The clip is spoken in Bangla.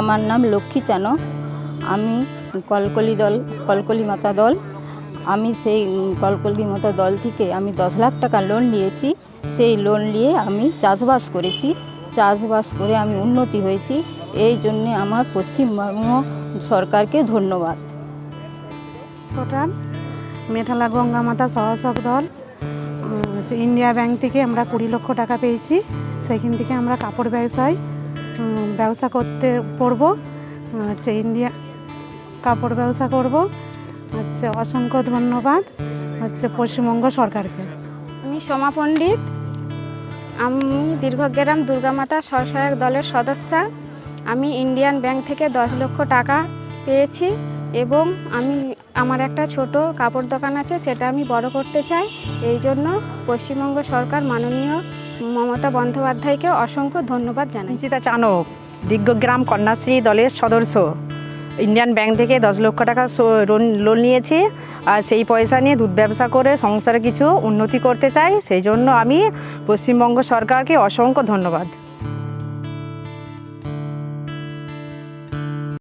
আমার নাম লক্ষ্মী চানক আমি কলকলি দল, কলকলি মাতা দল। আমি সেই কলকলি মাতা দল থেকে আমি দশ লাখ টাকা লোন নিয়েছি। সেই লোন নিয়ে আমি চাষবাস করেছি। চাষবাস করে আমি উন্নতি হয়েছি। এই জন্যে আমার পশ্চিমবঙ্গ সরকারকে ধন্যবাদ। টোটাল মেঠালা গঙ্গা মাতা সহসক দল। হচ্ছে ইন্ডিয়া ব্যাংক থেকে আমরা কুড়ি লক্ষ টাকা পেয়েছি। সেখান থেকে আমরা কাপড় ব্যবসায় ব্যবসা করতে পড়ব, হচ্ছে ইন্ডিয়া কাপড় ব্যবসা করব, হচ্ছে অসংখ্য ধন্যবাদ, হচ্ছে পশ্চিমবঙ্গ সরকারকে। আমি সোমা পণ্ডিত, আমি দীর্ঘগ্রাম দুর্গামাতা স্বসহায়ক দলের সদস্যা, আমি ইন্ডিয়ান ব্যাংক থেকে দশ লক্ষ টাকা পেয়েছি এবং আমি, আমার একটা ছোট কাপড় দোকান আছে, সেটা আমি বড় করতে চাই, এই জন্য পশ্চিমবঙ্গ সরকার মাননীয় মমতা বন্দ্যোপাধ্যায়কে অসংখ্য ধন্যবাদ জানাই। সীতা চানক দিগ্গ্রাম কন্যাশ্রী দলের সদস্য। ইন্ডিয়ান ব্যাংক থেকে দশ লক্ষ টাকা লোন নিয়েছি। আর সেই পয়সা নিয়ে দুধ ব্যবসা করে সংসারে কিছু উন্নতি করতে চাই সেই জন্য আমি পশ্চিমবঙ্গ সরকারকে অসংখ্য ধন্যবাদ।